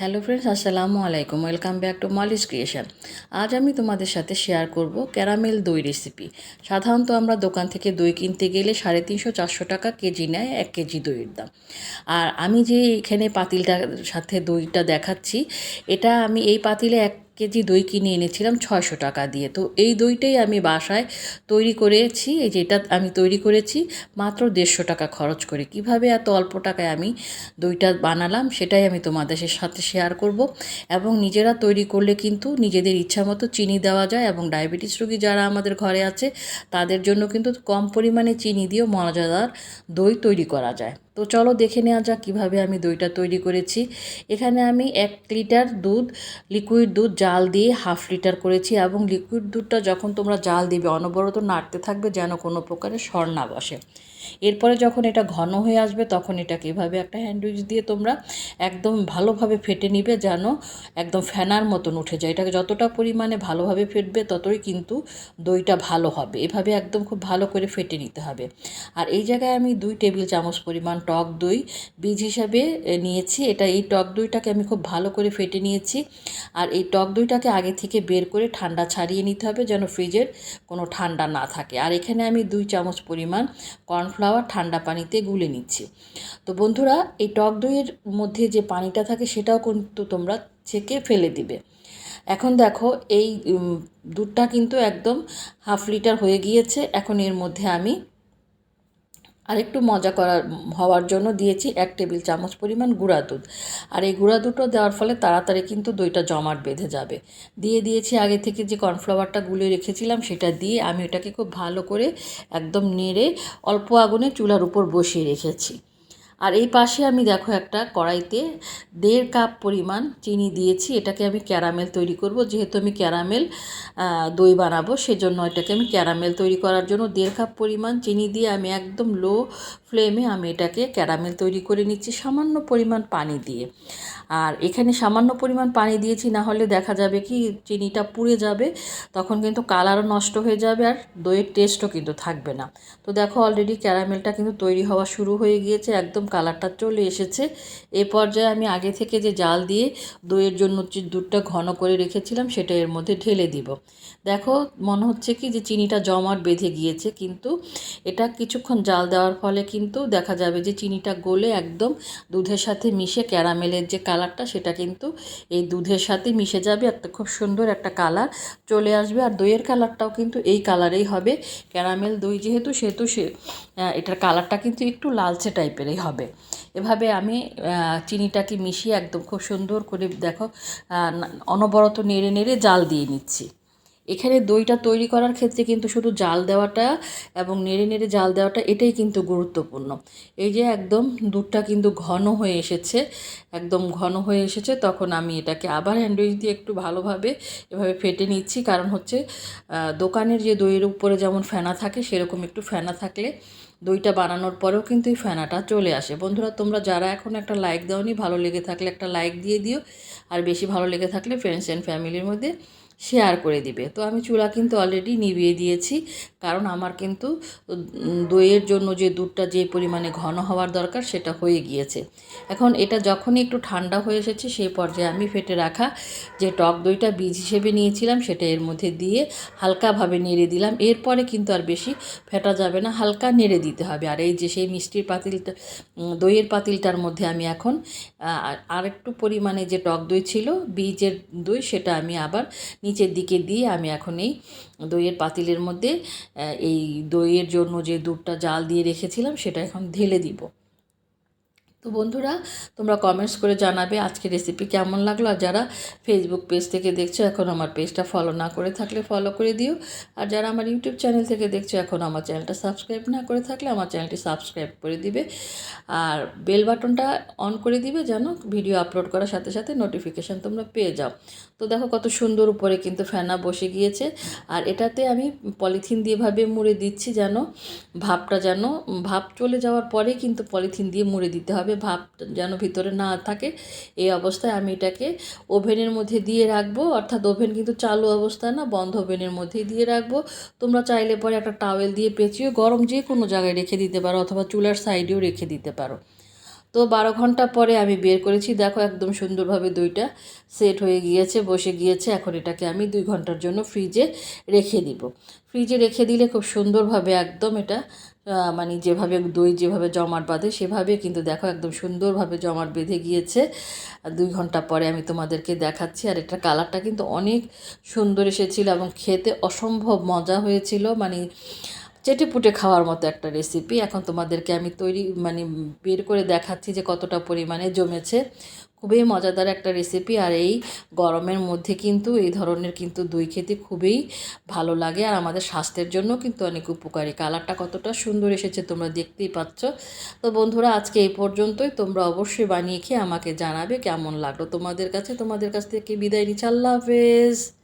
Hello friends আসসালামু আলাইকুম। Welcome back to Malish creation আজ আমি তোমাদের সাথে শেয়ার করব ক্যারামেল দই রেসিপি সাধারণত আমরা দোকান থেকে দই কিনতে গেলে সাড়ে তিনশো, চারশো টাকা কেজি নেয় এক কেজি দইয়ের দাম। আর আমি যে এখানে পাতিলটার সাথে দইটা দেখাচ্ছি, এটা আমি এই পাতিলে এক কেজি দই কিনে এনেছিলাম ছয়শো টাকা দিয়ে। তো এই দইটাই আমি বাসায় তৈরি করেছি, এই যেটা আমি তৈরি করেছি, মাত্র দেড়শো টাকা খরচ করে। কীভাবে এত অল্প টাকায় আমি দইটা বানালাম সেটাই আমি তোমাদের সাথে শেয়ার করব। এবং নিজেরা তৈরি করলে কিন্তু নিজেদের ইচ্ছা মতো চিনি দেওয়া যায় এবং ডায়াবেটিস রোগী যারা আমাদের ঘরে আছে, তাদের জন্য কিন্তু কম পরিমাণে চিনি দিয়েও মজাদার দই তৈরি করা যায়। তো চলো দেখে নেওয়া যাক কীভাবে আমি দইটা তৈরি করেছি। এখানে আমি এক লিটার দুধ লিকুইড দুধ, জাল দিয়ে হাফ লিটার করেছি এবং লিকুইড দুধটা যখন তোমরা জাল দিবে, অনবরত নাড়তে থাকবে যেন কোনো প্রকারের স্বর না বসে। এরপরে যখন এটা ঘন হয়ে আসবে, তখন এটাকে এভাবে একটা হ্যান্ডউইচ দিয়ে তোমরা একদম ভালোভাবে ফেটে নিবে যেন একদম ফেনার মতন উঠে যায়। এটাকে যতটা পরিমাণে ভালোভাবে ফেটবে, ততই কিন্তু দইটা ভালো হবে। এভাবে একদম খুব ভালো করে ফেটে নিতে হবে। আর এই জায়গায় আমি দুই টেবিল চামচ পরিমাণ টক দই বীজ হিসাবে নিয়েছি। এটা এই টক দইটাকে আমি খুব ভালো করে ফেটে নিয়েছি। আর এই টক দইটাকে আগে থেকে বের করে ঠান্ডা ছাড়িয়ে নিতে হবে যেন ফ্রিজের কোনো ঠান্ডা না থাকে। আর এখানে আমি দুই চামচ পরিমাণ কর্নফ্লাওয়ার ঠান্ডা পানিতে গুলে নিচ্ছি। তো বন্ধুরা, এই টক দইয়ের মধ্যে যে পানিটা থাকে সেটাও কিন্তু তোমরা ছেঁকে ফেলে দিবে। এখন দেখো, এই দুধটা কিন্তু একদম হাফ লিটার হয়ে গিয়েছে। এখন এর মধ্যে আমি আরেকটু মজা করার, হওয়ার জন্য দিয়েছি এক টেবিল চামচ পরিমাণ গুঁড়া দুধ। আর এই গুঁড়া দুধটা দেওয়ার ফলে তাড়াতাড়ি কিন্তু দইটা জমাট বেঁধে যাবে। দিয়ে দিয়েছি আগে থেকে যে কর্নফ্লাওয়ারটা গুলে রেখেছিলাম সেটা দিয়ে আমি এটাকে খুব ভালো করে একদম নেড়ে অল্প আগুনে চুলার উপর বসিয়ে রেখেছি। আর এই পাশে আমি দেখো একটা কড়াইতে দেড় কাপ পরিমাণ চিনি দিয়েছি। এটাকে আমি ক্যারামেল তৈরি করব। যেহেতু আমি ক্যারামেল দই বানাবো, সেজন্য এটাকে আমি ক্যারামেল তৈরি করার জন্য দেড় কাপ পরিমাণ চিনি দিয়ে আমি একদম লো ফ্লেমে আমি এটাকে ক্যারামেল তৈরি করে নিচ্ছি সামান্য পরিমাণ পানি দিয়ে। আর এখানে সামান্য পরিমাণ পানি দিয়েছি, না হলে দেখা যাবে কি চিনিটা পুড়ে যাবে, তখন কিন্তু কালারও নষ্ট হয়ে যাবে আর দইয়ের টেস্টও কিন্তু থাকবে না। তো দেখো অলরেডি ক্যারামেলটা কিন্তু তৈরি হওয়া শুরু হয়ে গিয়েছে, একদম কালারটা চলে এসেছে। এ পর্যায়ে আমি আগে থেকে যে জাল দিয়ে দইয়ের জন্য দুধটা ঘন করে রেখেছিলাম, সেটা এর মধ্যে ঢেলে দিব। দেখো, মনে হচ্ছে কি যে চিনিটা জমাট বেঁধে গিয়েছে, কিন্তু এটা কিছুক্ষণ জাল দেওয়ার ফলে কিন্তু দেখা যাবে যে চিনিটা গলে একদম দুধের সাথে মিশে ক্যারামেলের যে কালারটা, সেটা কিন্তু এই দুধের সাথে মিশে যাবে একটা খুব সুন্দর একটা কালার চলে আসবে। আর দইয়ের কালারটাও কিন্তু এই কালারেই হবে। ক্যারামেল দই যেহেতু, সেহেতু সে এটার কালারটা কিন্তু একটু লালচে টাইপেরই হবে। এভাবে আমি চিনিটাকে মিশিয়ে একদম খুব সুন্দর করে দেখো অনবরত নেড়ে নেড়ে জাল দিয়ে নিচ্ছি। এখানে দইটা তৈরি করার ক্ষেত্রে কিন্তু শুধু জাল দেওয়াটা এবং নেড়ে নেড়ে জাল দেওয়াটা এটাই কিন্তু গুরুত্বপূর্ণ। এই যে একদম দুধটা কিন্তু ঘন হয়ে এসেছে, একদম ঘন হয়ে এসেছে, তখন আমি এটাকে আবার হ্যান্ডউইচ দিয়ে একটু ভালোভাবে এভাবে ফেটে নিচ্ছি। কারণ হচ্ছে দোকানের যে দইয়ের উপরে যেমন ফেনা থাকে, সেরকম একটু ফেনা থাকলে দইটা বানানোর পরেও কিন্তু এই ফেনাটা চলে আসে। বন্ধুরা, তোমরা যারা এখন একটা লাইক দাওনি, ভালো লেগে থাকলে একটা লাইক দিয়ে দিও। আর বেশি ভালো লেগে থাকলে ফ্রেন্ডস অ্যান্ড ফ্যামিলির মধ্যে শেয়ার করে দিবে। তো আমি চুলা কিন্তু অলরেডি নিভিয়ে দিয়েছি, কারণ আমার কিন্তু দইয়ের জন্য যে দুধটা যে পরিমাণে ঘন হওয়ার দরকার সেটা হয়ে গিয়েছে। এখন এটা যখনই একটু ঠান্ডা হয়ে এসেছে সেই পর্যায়ে আমি ফেটে রাখা যে টক দইটা বীজ হিসেবে নিয়েছিলাম, সেটা এর মধ্যে দিয়ে হালকাভাবে নেড়ে দিলাম। এরপরে কিন্তু আর বেশি ফেটা যাবে না, হালকা নেড়ে দিতে হবে। আর এই যে সেই মিষ্টির পাতিলটা দইয়ের পাতিলটার মধ্যে আমি এখন আর একটু পরিমাণে যে টক দই ছিল, বীজের দই, সেটা আমি আবার নিচের দিকে দিয়ে আমি এখন এই দইয়ের পাতিলের মধ্যে এই দইয়ের জন্য যে দুধটা জাল দিয়ে রেখেছিলাম সেটা এখন ঢেলে দিব। তো বন্ধুরা, তোমরা কমেন্টস করে জানাবে আজকে রেসিপি কেমন লাগল। আর যারা ফেসবুক পেজ থেকে দেখছ, এখন আমার পেজটা ফলো না করে থাকলে ফলো করে দিও। আর যারা আমার ইউটিউব চ্যানেল থেকে দেখছ, এখন আমার চ্যানেলটা সাবস্ক্রাইব না করে থাকলে আমার চ্যানেলটি সাবস্ক্রাইব করে দিবে। আর বেল বাটনটা অন করে দিবে যেন ভিডিও আপলোড করার সাথে সাথে নোটিফিকেশান তোমরা পেয়ে যাও। তো দেখো কত সুন্দর উপরে কিন্তু ফেনা বসে গিয়েছে। আর এটাতে আমি পলিথিন দিয়ে ভাবে মুড়ে দিচ্ছি যেন ভাবটা যেন ভাব চলে যাওয়ার পরে কিন্তু পলিথিন দিয়ে মুড়ে দিতে হবে। ভাব যেন ভিতরে না থাকে, এই অবস্থায় আমি এটাকে ওভেনের মধ্যে দিয়ে রাখব। অর্থাৎ ওভেন কিন্তু চালু অবস্থা না, বন্ধ ওভেনের মধ্যেই দিয়ে রাখব। তোমরা চাইলে পরে একটা টাওয়েল দিয়ে পেঁচিয়ে গরম যে কোনো জায়গায় রেখে দিতে পারো অথবা চুলার সাইডেও রেখে দিতে পারো। তো বারো ঘণ্টা পরে আমি বের করেছি। দেখো একদম সুন্দরভাবে দইটা সেট হয়ে গিয়েছে, বসে গিয়েছে। এখন এটাকে আমি দুই ঘণ্টার জন্য ফ্রিজে রেখে দিব। ফ্রিজে রেখে দিলে খুব সুন্দরভাবে একদম এটা মানে যেভাবে দই যেভাবে জমাট বাঁধে সেভাবে কিন্তু দেখো একদম সুন্দরভাবে জমাট বেঁধে গিয়েছে। দুই ঘণ্টা পরে আমি তোমাদেরকে দেখাচ্ছি। আর এটা কালারটা কিন্তু অনেক সুন্দর এসেছিল এবং খেতে অসম্ভব মজা হয়েছিল। মানে চেটে পুটে খাওয়ার মতো একটা রেসিপি এখন তোমাদেরকে আমি তৈরি মানে বের করে দেখাচ্ছি যে কতটা পরিমাণে জমেছে। খুবই মজাদার একটা রেসিপি আর এই গরমের মধ্যে কিন্তু, এই ধরনের কিন্তু দই খেতে খুবই ভালো লাগে আর আমাদের স্বাস্থ্যের জন্য কিন্তু অনেক উপকারী। কালারটা কতটা সুন্দর এসেছে তোমরা দেখতেই পাচ্ছ। তো বন্ধুরা, আজকে এই পর্যন্তই। তোমরা অবশ্যই বানিয়ে খেয়ে আমাকে জানাবে কেমন লাগল তোমাদের কাছে। তোমাদের কাছ থেকে বিদায় নিচ্ছি। আল্লাহ হাফেজ।